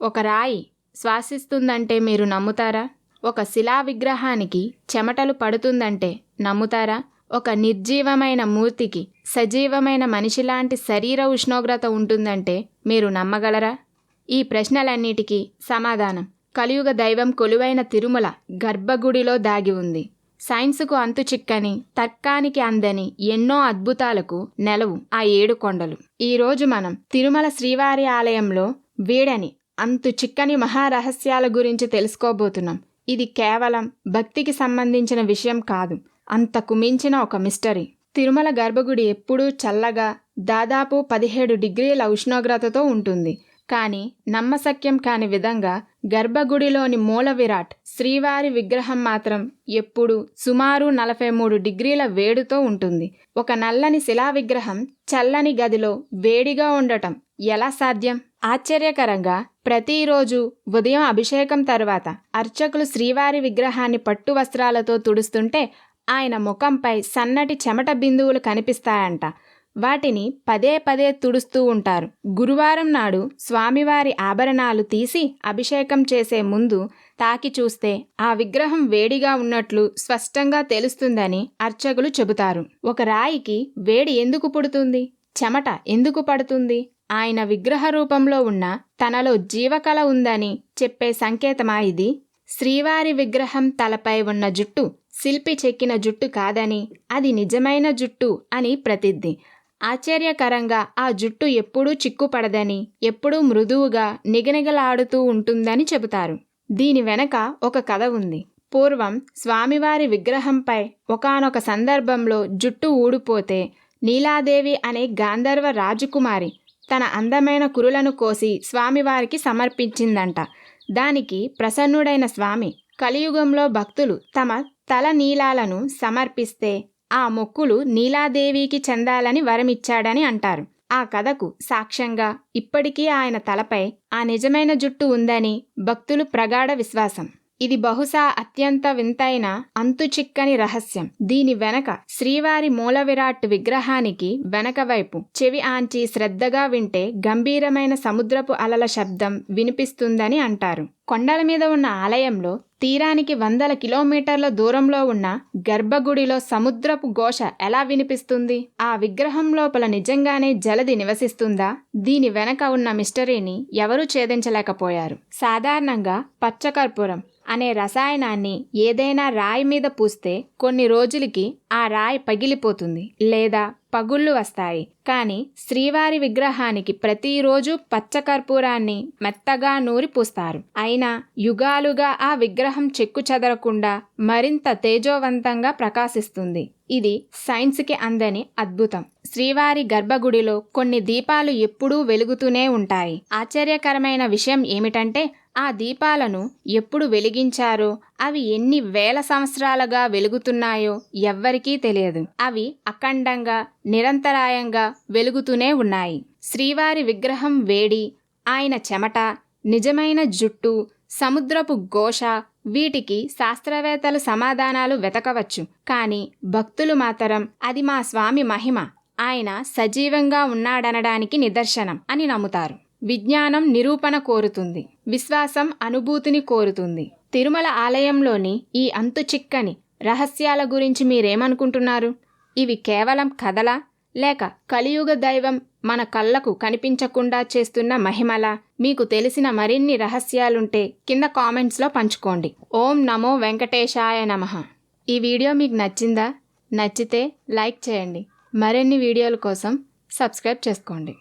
ఒక రాయి శ్వాసిస్తుందంటే మీరు నమ్ముతారా? ఒక శిలా విగ్రహానికి చెమటలు పడుతుందంటే నమ్ముతారా? ఒక నిర్జీవమైన మూర్తికి సజీవమైన మనిషిలాంటి శరీర ఉష్ణోగ్రత ఉంటుందంటే మీరు నమ్మగలరా? ఈ ప్రశ్నలన్నిటికీ సమాధానం. కలియుగ దైవం కొలువైన తిరుమల గర్భగుడిలో దాగి ఉంది. సైన్సుకు అంతు చిక్కని తర్కానికి అందని ఎన్నో అద్భుతాలకు నెలవు ఆ ఏడు కొండలు. ఈరోజు మనం తిరుమల శ్రీవారి ఆలయంలో వీడని అంతు చిక్కని మహారహస్యాల గురించి తెలుసుకోబోతున్నాం. ఇది కేవలం భక్తికి సంబంధించిన విషయం కాదు. అంతకు మించిన ఒక మిస్టరీ. తిరుమల గర్భగుడి ఎప్పుడూ చల్లగా దాదాపు పదిహేడు డిగ్రీల ఉష్ణోగ్రతతో ఉంటుంది. కానీ నమ్మశక్యం కాని విధంగా గర్భగుడిలోని మూల విరాట్ శ్రీవారి విగ్రహం మాత్రం ఎప్పుడు సుమారు నలభై మూడు డిగ్రీల వేడితో ఉంటుంది. ఒక నల్లని శిలా విగ్రహం చల్లని గదిలో వేడిగా ఉండటం ఎలా సాధ్యం? ఆశ్చర్యకరంగా ప్రతిరోజు ఉదయం అభిషేకం తర్వాత అర్చకులు శ్రీవారి విగ్రహాన్ని పట్టు వస్త్రాలతో తుడుస్తుంటే ఆయన ముఖంపై సన్నటి చెమట బిందువులు కనిపిస్తాయంట. వాటిని పదే పదే తుడుస్తూ ఉంటారు. గురువారం నాడు స్వామివారి ఆభరణాలు తీసి అభిషేకం చేసే ముందు తాకి చూస్తే ఆ విగ్రహం వేడిగా ఉన్నట్లు స్పష్టంగా తెలుస్తుందని అర్చకులు చెబుతారు. ఒక రాయికి వేడి ఎందుకు పుడుతుంది? చెమట ఎందుకు పడుతుంది? ఆయన విగ్రహ రూపంలో ఉన్న తనలో జీవకళ ఉందని చెప్పే సంకేతమా ఇది? శ్రీవారి విగ్రహం తలపై ఉన్న జుట్టు శిల్పి చెక్కిన జుట్టు కాదని అది నిజమైన జుట్టు అని ప్రసిద్ధి ఆశ్చర్యకరంగా ఆ జుట్టు ఎప్పుడూ చిక్కుపడదని ఎప్పుడూ మృదువుగా నిగనిగలాడుతూ ఉంటుందని చెబుతారు. దీని వెనక ఒక కథ ఉంది. పూర్వం స్వామివారి విగ్రహంపై ఒకానొక సందర్భంలో జుట్టు ఊడిపోతే నీలాదేవి అనే గాంధర్వ రాజకుమారి తన అందమైన కురులను కోసి స్వామివారికి సమర్పించిందంట. దానికి ప్రసన్నుడైన స్వామి కలియుగంలో భక్తులు తమ తల నీలాలను సమర్పిస్తే ఆ మొక్కులు నీలాదేవికి చెందాలని వరమిచ్చాడని అంటారు. ఆ కథకు సాక్ష్యంగా ఇప్పటికీ ఆయన తలపై ఆ నిజమైన జుట్టు ఉందని భక్తులు ప్రగాఢ విశ్వాసం. ఇది బహుశా అత్యంత వింతైన అంతుచిక్కని రహస్యం. దీని వెనక శ్రీవారి మూల విరాట్ విగ్రహానికి వెనక వైపు చెవి ఆంచి శ్రద్ధగా వింటే గంభీరమైన సముద్రపు అలల శబ్దం వినిపిస్తుందని అంటారు. కొండల మీద ఉన్న ఆలయంలో తీరానికి వందల కిలోమీటర్ల దూరంలో ఉన్న గర్భగుడిలో సముద్రపు ఘోష ఎలా వినిపిస్తుంది? ఆ విగ్రహం లోపల నిజంగానే జలది నివసిస్తుందా? దీని వెనక ఉన్న మిస్టరీని ఎవరూ ఛేదించలేకపోయారు. సాధారణంగా పచ్చకర్పూరం అనే రసాయనాన్ని ఏదైనా రాయి మీద పూస్తే కొన్ని రోజులకి ఆ రాయి పగిలిపోతుంది లేదా పగుళ్ళు వస్తాయి. కానీ శ్రీవారి విగ్రహానికి ప్రతిరోజు పచ్చకర్పూరాన్ని మెత్తగా నూరి పూస్తారు. అయినా యుగాలుగా ఆ విగ్రహం చెక్కు చెదరకుండా మరింత తేజోవంతంగా ప్రకాశిస్తుంది. ఇది సైన్స్కి అందని అద్భుతం. శ్రీవారి గర్భగుడిలో కొన్ని దీపాలు ఎప్పుడూ వెలుగుతూనే ఉంటాయి. ఆశ్చర్యకరమైన విషయం ఏమిటంటే ఆ దీపాలను ఎప్పుడు వెలిగించారో అవి ఎన్ని వేల సంవత్సరాలుగా వెలుగుతున్నాయో ఎవ్వరికీ తెలియదు. అవి అఖండంగా నిరంతరాయంగా వెలుగుతూనే ఉన్నాయి. శ్రీవారి విగ్రహం వేడి ఆయన చెమట నిజమైన జుట్టు సముద్రపు ఘోష వీటికి శాస్త్రవేత్తలు సమాధానాలు వెతకవచ్చు. కానీ భక్తులు మాత్రం అది మా స్వామి మహిమ ఆయన సజీవంగా ఉన్నాడనడానికి నిదర్శనం అని నమ్ముతారు. విజ్ఞానం నిరూపణ కోరుతుంది. విశ్వాసం అనుభూతిని కోరుతుంది. తిరుమల ఆలయంలోని ఈ అంతు చిక్కని రహస్యాల గురించి మీరేమనుకుంటున్నారు? ఇవి కేవలం కథలా? లేక కలియుగ దైవం మన కళ్ళకు కనిపించకుండా చేస్తున్న మహిమల? మీకు తెలిసిన మరిన్ని రహస్యాలుంటే కింద కామెంట్స్లో పంచుకోండి. ఓం నమో వెంకటేశాయ నమ. ఈ వీడియో మీకు నచ్చిందా? నచ్చితే లైక్ చేయండి. మరిన్ని వీడియోల కోసం సబ్స్క్రైబ్ చేసుకోండి.